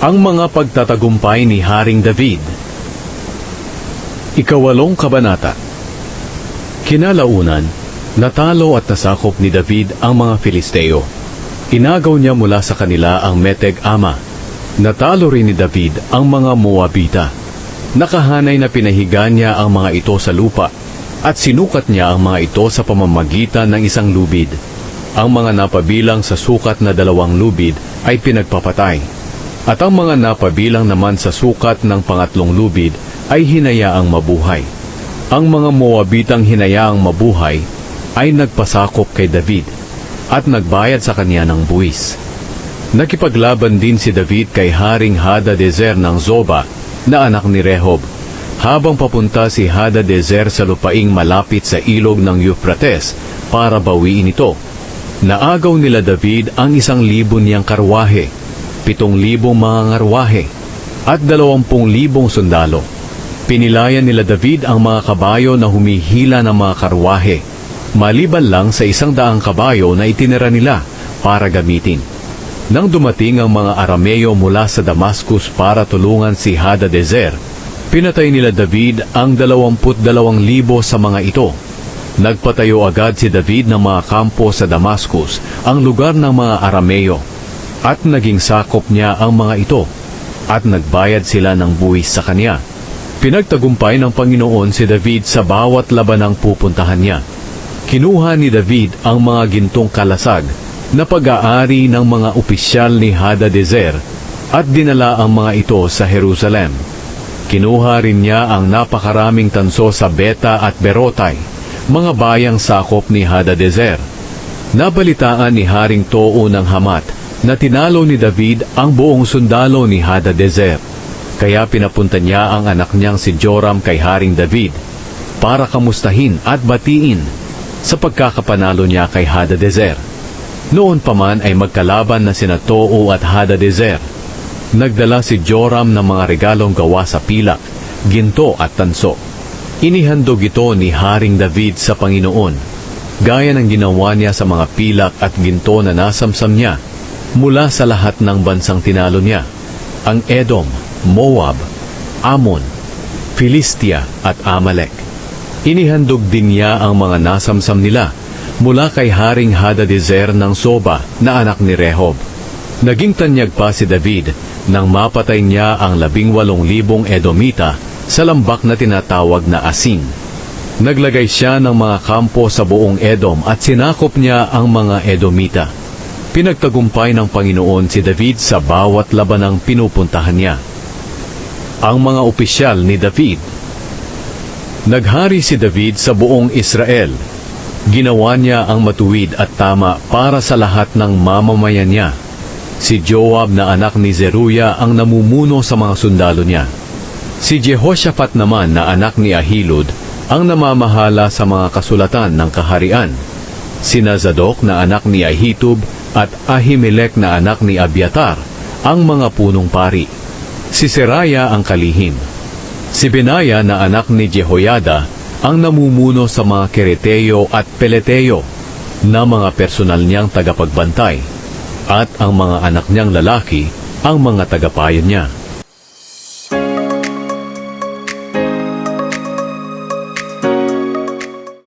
Ang mga pagtatagumpay ni Haring David Ikawalong Kabanata Kinalaunan, natalo at nasakop ni David ang mga Filisteo. Inagaw niya mula sa kanila ang Meteg Ama. Natalo rin ni David ang mga Moabita. Nakahanay na pinahiga niya ang mga ito sa lupa at sinukat niya ang mga ito sa pamamagitan ng isang lubid. Ang mga napabilang sa sukat na dalawang lubid ay pinagpapatay. At ang mga napabilang naman sa sukat ng pangatlong lubid ay hinayaang mabuhay. Ang mga Moabitang hinayaang mabuhay ay nagpasakop kay David at nagbayad sa kanya ng buwis. Nakipaglaban din si David kay Haring Hadadezer ng Zoba na anak ni Rehob habang papunta si Hadadezer sa lupaing malapit sa ilog ng Euphrates para bawiin ito. Naagaw nila David ang isang libo niyang karwahe, pitong libong mga ngarwahe, at dalawampung libong sundalo. Pinilayan nila David ang mga kabayo na humihila ng mga karwahe, maliban lang sa isang daang kabayo na itinira nila para gamitin. Nang dumating ang mga Arameo mula sa Damascus para tulungan si Hadadezer, pinatay nila David ang dalawamput dalawang libo sa mga ito. Nagpatayo agad si David ng mga kampo sa Damascus, ang lugar ng mga Arameo, at naging sakop niya ang mga ito, at nagbayad sila ng buwis sa kanya. Pinagtagumpay ng Panginoon si David sa bawat labanang pupuntahan niya. Kinuha ni David ang mga gintong kalasag na pag-aari ng mga opisyal ni Hadadezer at dinala ang mga ito sa Jerusalem. Kinuha rin niya ang napakaraming tanso sa Beta at Berotay, mga bayang sakop ni Hadadezer. Nabalitaan ni Haring Too ng Hamat na tinalo ni David ang buong sundalo ni Hadadezer. Kaya pinapunta niya ang anak niyang si Joram kay Haring David para kamustahin at batiin sa pagkakapanalo niya kay Hadadezer. Noon pa man ay magkalaban na sina Too at Hadadezer. Nagdala si Joram ng mga regalong gawa sa pilak, ginto at tanso. Inihandog ito ni Haring David sa Panginoon, gaya ng ginawa niya sa mga pilak at ginto na nasamsam niya mula sa lahat ng bansang tinalo niya, ang Edom, Moab, Ammon, Philistia at Amalek. Inihandog din niya ang mga nasamsam nila mula kay Haring Hadadezer ng Soba na anak ni Rehob. Naging tanyag pa si David nang mapatay niya ang labing walong libong Edomita sa lambak na tinatawag na Asin. Naglagay siya ng mga kampo sa buong Edom at sinakop niya ang mga Edomita. Pinagtagumpay ng Panginoon si David sa bawat labanang pinupuntahan niya. Ang mga opisyal ni David Naghari si David sa buong Israel. Ginawa niya ang matuwid at tama para sa lahat ng mamamayan niya. Si Joab na anak ni Zeruya ang namumuno sa mga sundalo niya. Si Jehoshaphat naman na anak ni Ahilud ang namamahala sa mga kasulatan ng kaharian. Si Zadok na anak ni Ahitub at Ahimelech na anak ni Abiatar ang mga punong pari. Si Seraya ang kalihim. Si Benaya na anak ni Jehoyada ang namumuno sa mga Kereteo at Peleteo na mga personal niyang tagapagbantay at ang mga anak niyang lalaki ang mga tagapayan niya.